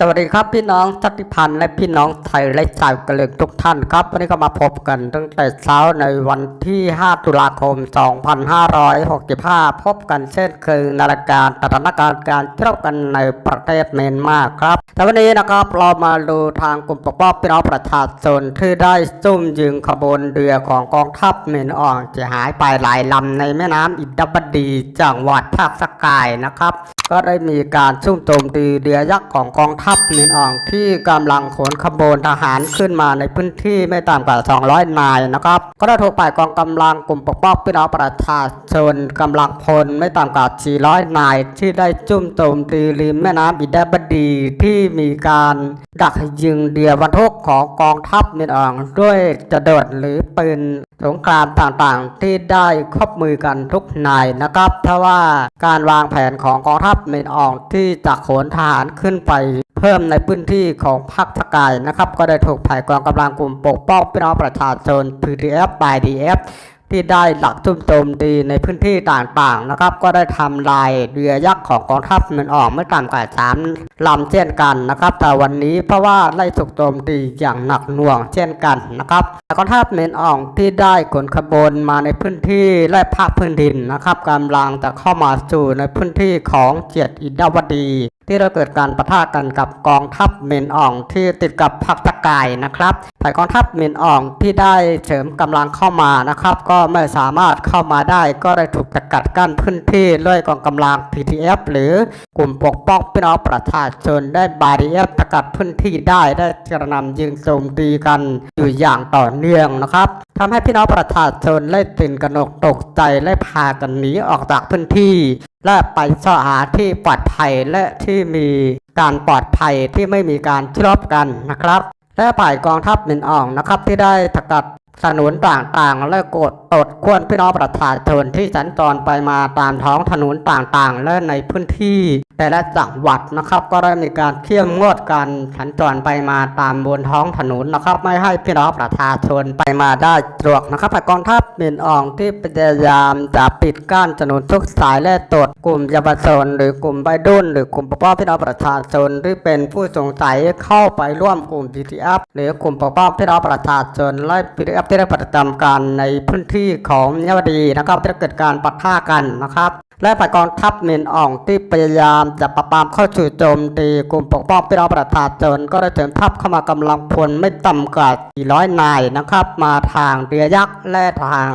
สวัสดีครับพี่น้องชาติพันธ์และพี่น้องไทยและชาวกระเหรี่ยงทุกท่านครับวันนี้ก็มาพบกันตั้งแต่เช้าในวันที่ 5 ตุลาคม 2565 พบกันเช่นเคยในรายการสถานการณ์การเที่ยวกันในประเทศเมียนมาครับแต่วันนี้นะครับเรามาดูทางกลุ่มปกป้องพี่น้องประชาชนที่ได้ซุ่มยิงขบวนเรือของกองทัพเมียนอ่องจะหายไปหลายลำในแม่น้ำอินทบดีจังหวัดภาคสกายนะครับ ก็ได้มีการซุ่มโจมตีเรือยักษ์ของกองทัพเมียนอ่องที่กำลังขนขบวนทหารขึ้นมาในพื้นที่ไม่ต่ำกว่า 200 นายนะครับ ก็ได้ถูกฝ่ายกองกำลังกลุ่มปกป้องพี่น้องประชาชนกำลังพลไม่ต่ำกว่า 400 นาย ที่ได้จุ่มโจมตีริมแม่น้ำอินทบดีที่มีการดักยิงเรือบรรทุกของกองทัพเมียนอ่องด้วยจรวดหรือปืนสงครามต่างๆ ที่ได้ครบมือกันทุกนายนะครับเพราะว่าการวางแผนของกองทัพเมนอ่องที่จะขนทหารขึ้นไปเพิ่มในพื้นที่ของภาคสกายนะครับ ก็ได้ถูกฝ่ายกองกำลังกลุ่มปกป้องพี่น้องประชาชน PDF BDF ที่ได้หลักจุ่มโจมตีในพื้นที่ต่างๆนะครับ ก็ได้ทำลายเรือยักษ์ของกองทัพเมันออกไม่ต่ำกว่าสามลำเช่นกันนะครับ แต่วันนี้เพราะว่าไล่ถูกโจมตีอย่างหนักหน่วงเช่นกันนะครับกองทัพเมนอองที่ได้ขนขบวนมาในพื้นที่และภาคพื้นดินนะครับกำลังจะเข้ามาสู่ในพื้นที่ของเจียดอินดาวดี ที่เราเกิดการประทะกันกับกองทัพเมนอองที่ติดกับภาคตะกายนะครับ ฝ่ายกองทัพเมนอ่องที่ได้เสริมกำลังเข้ามานะครับ ก็ไม่สามารถเข้ามาได้ก็ได้ถูกสกัดกั้นพื้นที่ด้วยกองกำลัง PTF หรือกลุ่มปกป้องพี่น้องประชาชนได้บารีเอฟสกัดพื้นที่ได้ได้กระหนำยิงโจมตีกันอยู่อย่างต่อเนื่องนะครับทำให้พี่น้องประชาชนได้ตื่นกระหนกตกใจและพากันหนีออกจากพื้นที่ และไปสหาที่ปลอดภัยและที่มีการปลอดภัยที่ไม่มีการชลบกันนะครับ และฝ่ายกองทัพหมินอ่องนะครับที่ได้ถกัดสนุนต่างๆ และกดตดควนพี่น้องประชาชนที่สัญจรไปมาตามท้องถนนต่างๆ และในพื้นที่ แต่ละจังหวัดนะครับ ก็ได้มีการเข้มงวดการสัญจรไปมาตามบนท้องถนนนะครับ ไม่ให้พี่น้องประชาชนไปมาได้สะดวกนะครับฝ่กองทัพหมินอองที่พยายามจะปิดกั้นถนนทุกสายและตรวจกลุ่มเยาวชนหรือกลุ่มใบดุนหรือกลุ่มปกป้องพี่น้องประชาชนที่เป็นผู้สงสัยเข้าไปร่วมกลุ่ม BTF หรือกลุ่มปกป้องพี่น้องประชาชนและ BTF ที่ได้ประจำการในพื้นที่ของเยาวดีนะครับที่เกิดการปะทะกันนะครับและฝ่ายกองทัพเมนอองที่พยายามจะปราบปรามเข้าสู่โจมตีกลุ่มปกป้องพี่น้องประชาชนก็ได้เสริมทัพเข้ามากำลังพลไม่ต่ำกว่า400นายนะครับ มาทางเรือยักษ์และทาง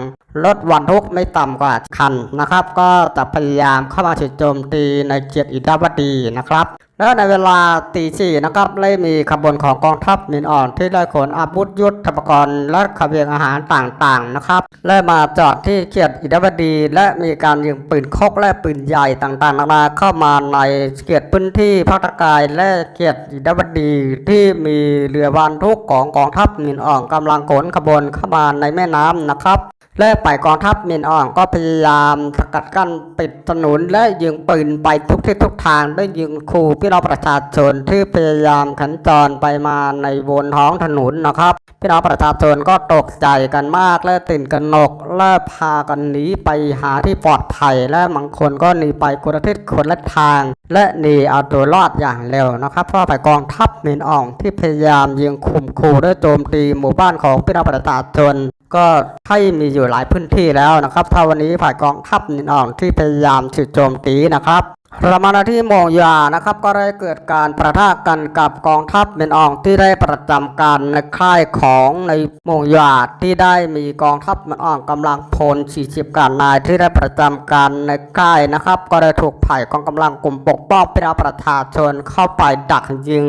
รถวันทุกไม่ต่ำกว่าคันนะครับ ก็จะพยายามเข้ามาสู่โจมตีในเจียดอิดาวดีนะครับ แล้วในเวลาตีสี่นะครับได้มีขบวนของกองทัพมินอ่อนที่ได้ขนอาวุธยุทธปกรณ์และขบเวียงอาหารต่างๆนะครับและมาจอดที่เขียดอิดาวดี และมีการยิงปืนคกและปืนใหญ่ต่างๆนานาเข้ามาในเขียดพื้นที่ภาคตะกายและเขียดอิดาวดีที่มีเรือบรรทุกของกองทัพมินอ่อนกำลังขนขบวนเข้ามาในแม่น้ำนะครับ และฝ่ายกองทัพมินอ่องก็พยายามสกัดกั้นปิดถนนและยิงปืนไปทุกทิศทุกทางด้วยยิงขู่พี่น้องประชาชนที่พยายามขันจรไปมาในวนท้องถนนนะครับพี่น้องประชาชนก็ตกใจกันมากและตื่นกันหนกและพากันหนีไปหาที่ปลอดภัยและบางคนก็หนีไปคนละทิศคนละทาง และหนีเอาตัวรอดอย่างเร็วนะครับ เพราะฝ่ายกองทัพมินอ่องที่พยายามยิงข่มขู่และโจมตีหมู่บ้านของพี่น้องประชาชน ก็ให้มีอยู่หลายพื้นที่แล้วนะครับถ้าวันนี้ฝ่ายกองทัพนินอ่องที่พยายามฉุดโจมตีนะครับรามาที่โมงยานะครับก็ได้เกิดการประทะกันกับกองทัพนินอองที่ได้ประจำการในค่ายของในโมงยาที่ได้มีกองทัพนินอองกำลังพล 40 การนายที่ได้ประจำการในค่ายนะครับ ก็ได้ถูกฝ่ายกองกำลังกลุ่มปกป้องพี่น้องประชาชนเข้าไปดักยิง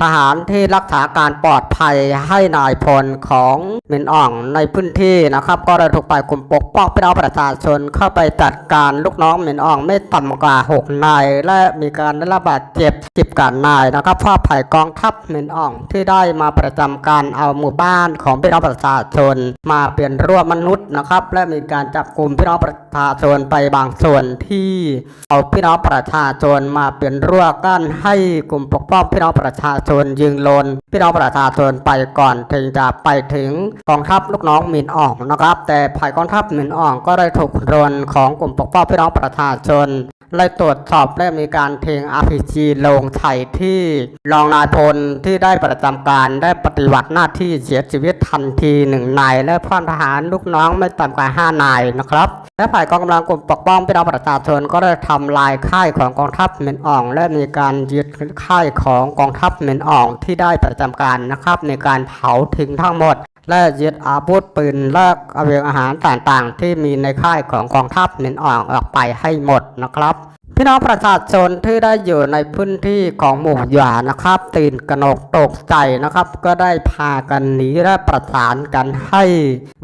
ทหารที่รักษาการปลอดภัยให้นายพลของเมนอ่องในพื้นที่นะครับ ก็ได้ถูกฝ่ายกลุ่มปกป้องพี่น้องประชาชนเข้าไปจัดการลูกน้องเมนอ่องไม่ต่ำกว่า 6 นาย และมีการได้รับบาดเจ็บสิบการนายนะครับเพราะฝ่ายกองทัพเมนอ่องที่ได้มาประจำการเอาหมู่บ้านของพี่น้องประชาชน มาเปลี่ยนรั่วมมนุษย์นะครับ และมีการจับกลุ่มพี่น้องประ ชาชนไปบางส่วนที่เอาพี่น้องประชาชนมาเปลี่ยนรั้วกั้นให้กลุ่มปกป้องพี่น้องประชาชนยิงลนพี่น้องประชาชนไปก่อนถึงจะไปถึงกองทัพลูกน้องหมินอ่องนะครับ แต่ฝ่ายกองทัพหมินอ่องก็ได้ถูกรนของกลุ่มปกป้องพี่น้องประชาชน ไล่ตรวจสอบและมีการเทง RPG ลงไทยที่รองนายพลที่ได้ประจำการได้ปฏิบัติหน้าที่เสียชีวิตทันทีหนึ่งนายและพลทหารลูกน้องไม่ต่ำกว่าห้านายนะครับ และฝ่ายกองกำลังกลุ่มปกป้องพี่น้องประชาชนก็ได้ทำลายค่ายของกองทัพเมนอ่อง และมีการยึดค่ายของกองทัพเมนอ่องที่ได้ประจำการนะครับ ในการเผาทิ้งทั้งหมด และยึดอาวุธปืนและอาวุธอาหารต่างๆ ที่มีในค่ายของกองทัพเน้นอ่องออกไปให้หมดนะครับ พี่น้องประชาชนที่ได้อยู่ในพื้นที่ของหมู่หยานะครับตื่นกระหนกตกใจนะครับ ก็ได้พากันหนีและประสานกันให้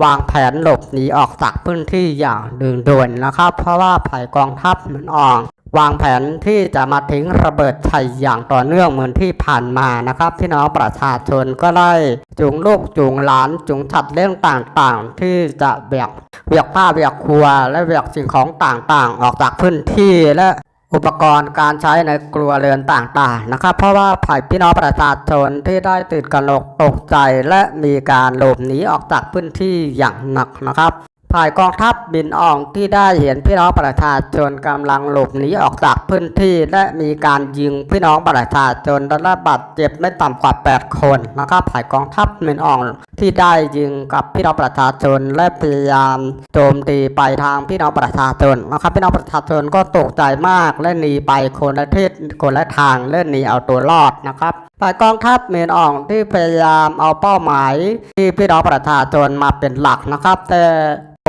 วางแผนหลบหนีออกจากพื้นที่อย่างด่วนๆนะครับ เพราะว่าภายกองทัพเน้นอ่อง วางแผนที่จะมาทิ้งระเบิดไทยอย่างต่อเนื่องเหมือนที่ผ่านมานะครับพี่น้องประชาชนก็ได้จูงลูกจูงหลานจูงชัดเรื่องต่างๆ ที่จะเบียกเบียกผ้าเบียกครัว และเบียกสิ่งของต่างๆ ออกจากพื้นที่และอุปกรณ์การใช้ในครัวเรือนต่างๆนะครับ เพราะว่าฝ่ายพี่น้องประชาชนที่ได้ตื่นกระหนกตกใจและมีการหลบหนีออกจากพื้นที่อย่างหนักนะครับ ฝ่ายกองทัพบินอ่องที่ได้เห็นพี่น้องประชาชนกำลังหลบหนีออกจากพื้นที่และมีการยิงพี่น้องประชาชนได้รับาดเจ็บไม่ต่ำกว่า 8 คนนะครับฝ่ายกองทัพบินอ่องที่ได้ยิงกับพี่น้องประชาชนและพยายามโจมตีไปทางพี่น้องประชาชนนะครับพี่น้องประชาชนก็ตกใจมากและหนีไปคนละทิศคนละทางและหนีเอาตัวรอดนะครับฝ่ายกองทัพเมนอ่องที่พยายามเอาเป้าหมาย ที่พี่น้องประชาชนมาเป็นหลักนะครับ แต่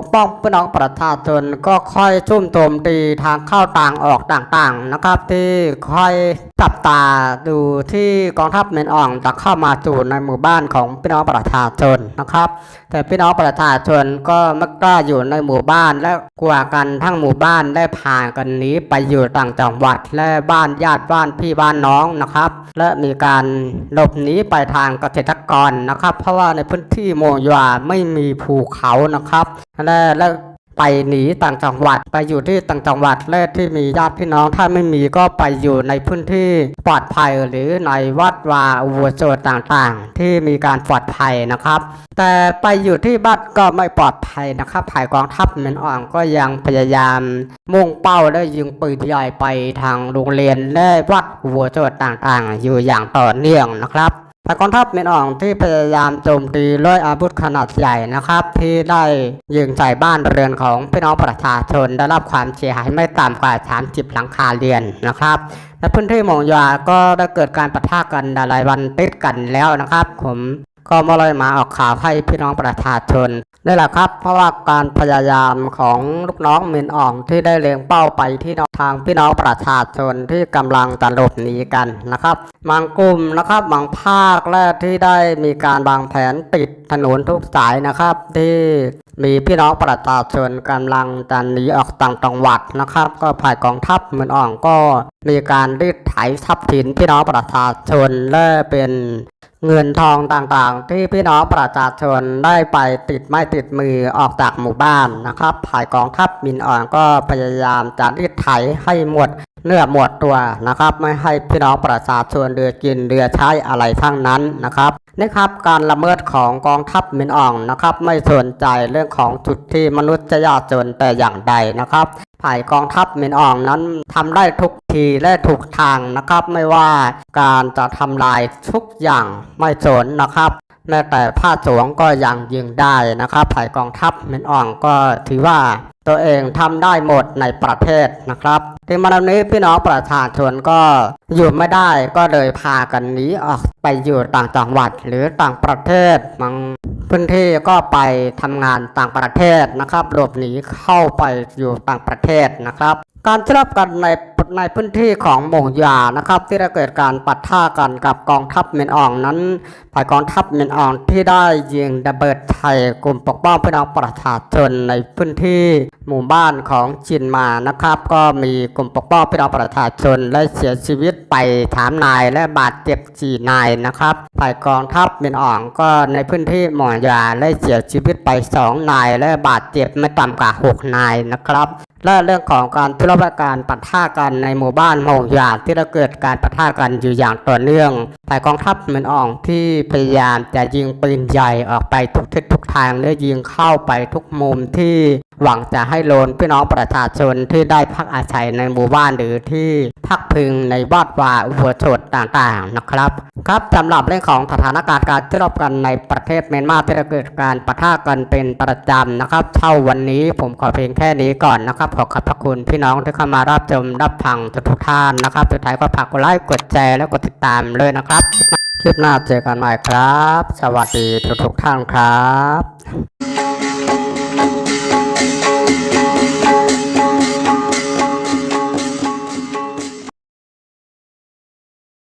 กป้องพี่น้องประชาชนก็ค่อยชุ่มโจมตีทางเข้าต่างออกต่างๆนะครับ ที่ค่อยจับตาดูที่กองทัพเมนอ่องจะเข้ามาสู่ในหมู่บ้านของพี่น้องประชาชนนะครับ แต่พี่น้องประชาชนก็ไม่กล้าอยู่ในหมู่บ้านและกลัวกันทั้งหมู่บ้านได้พากันหนีไปอยู่ต่างจังหวัด และบ้านญาติบ้านพี่บ้านน้องนะครับ และมีการหลบหนีไปทางเกษตรกรนะครับ เพราะว่าในพื้นที่โมยาไม่มีภูเขานะครับและและไปหนีต่างจังหวัด ไปอยู่ที่ต่างจังหวัดและที่มีญาติพี่น้องถ้าไม่มีก็ไปอยู่ในพื้นที่ปลอดภัยหรือในวัดวาอุโบสถต่างๆ ที่มีการปลอดภัยนะครับ แต่ไปอยู่ที่บ้านก็ไม่ปลอดภัยนะครับภายกองทัพเมนอ่องก็ยังพยายาม มุ่งเป้าและยิงปืนใหญ่ไปทางโรงเรียนและวัดอุโบสถต่างๆ อยู่อย่างต่อเนื่องนะครับ ฝ่ากองทัพเมนอ่องที่พยายามโจมตีด้วยอาวุธขนาดใหญ่นะครับ ที่ได้ยิงใส่บ้านเรือนของพี่น้องประชาชนได้รับความเสียหายไม่ต่ำกว่า30หลังคาเรือนนะครับและพื้นที่หมองยาก็ได้เกิดการปะทะกันหลายวันติดกันแล้วนะครับ ผม ก็มาเลยมาออกข่าวให้พี่น้องประชาชนนี่แหละครับ เพราะว่าการพยายามของลูกน้องเมนอ่องที่ได้เล็งเป้าไปที่ทางพี่น้องประชาชนที่กำลังจะหลบหนีกันนะครับบางกลุ่มนะครับบางภาคและที่ได้มีการวางแผนปิดถนนทุกสายนะครับ ที่มีพี่น้องประชาชนกำลังจะหนีออกต่างจังหวัดนะครับ ก็ภายกองทัพเมืองอ่องก็มีการรีดไถทรัพย์สินพี่น้องประชาชนและเป็น เงินทองต่างๆ ที่พี่น้องประชาชนได้ไปติดไม้ติดมือออกจากหมู่บ้านนะครับภายกองทัพมินอ่อนก็พยายามจะรีดไถให้หมดเนื้อหมดตัวนะครับ ไม่ให้พี่น้องประชาชนเรือกินเรือใช้อะไรทั้งนั้นนะครับ นี่ครับการละเมิดของกองทัพมินอ่องนะครับไม่สนใจเรื่องของจุดที่มนุษย์จะยากจนแต่อย่างใดนะครับฝ่ายกองทัพมินอ่องนั้นทำได้ทุกทีและทุกทางนะครับไม่ว่าการจะทำลายทุกอย่างไม่สนนะครับแม้แต่ผ้าสวงก็ยังยิงได้นะครับฝ่ายกองทัพเมนอ่องก็ถือว่า ตัวเองทำได้หมดในประเทศนะครับที่มาวันนี้พี่น้องประชาชนก็อยู่ไม่ได้ก็เลยพากันหนีออกไปอยู่ต่างจังหวัดหรือต่างประเทศบางพื้นที่ก็ไปทำงานต่างประเทศนะครับหลบหนีเข้าไปอยู่ต่างประเทศนะครับการสลับกันในในพื้นที่ของหม่งยานะครับ ที่ได้เกิดการปัดท่ากันกับกองทัพเมนอ่องนั้นฝ่ายกองทัพเมนอ่องที่ได้ยิงระเบิดไทยกลุ่มปกป้องพี่น้องประชาชนในพื้นที่หมู่บ้านของจินมานะครับ ก็มีกลุ่มปกป้องพี่น้องประชาชนและเสียชีวิตไปสามนายและบาดเจ็บสี่นายนะครับฝ่ายกองทัพเมียนอ่องก็ในพื้นที่หม่งยาและเสียชีวิตไปสองนายและบาดเจ็บไม่ต่ำกว่าหกนายนะครับและเรื่องของการทุรบการปะทะกันในหมู่บ้านโมงหยาดที่ได้เกิดการปะทะกันอยู่อย่างต่อเนื่องฝ่ายกองทัพเมืองอ่องที่พยายามจะยิงปืนใหญ่ออกไปทุกทิศทุกทางและยิงเข้าไปทุกมุมที่ หวังจะให้โลนพี่น้องประชาชนที่ได้พักอาศัยในหมู่บ้านหรือที่พักพึงในวอดวาอุโบสถต่างๆนะครับ ครับสำหรับเรื่องของสถานการณ์การที่รบกันในประเทศเมียนมาที่เกิดการปะทะกันเป็นประจำนะครับเท่าวันนี้ผมขอเพียงแค่นี้ก่อนนะครับขอขอบพระคุณพี่น้องที่เข้ามารับชมรับฟังทุกท่านนะครับสุดท้ายก็ฝากกดไลค์กดแชร์และกดติดตามเลยนะครับคลิปหน้าเจอกันใหม่ครับ สวัสดีทุกๆท่านครับ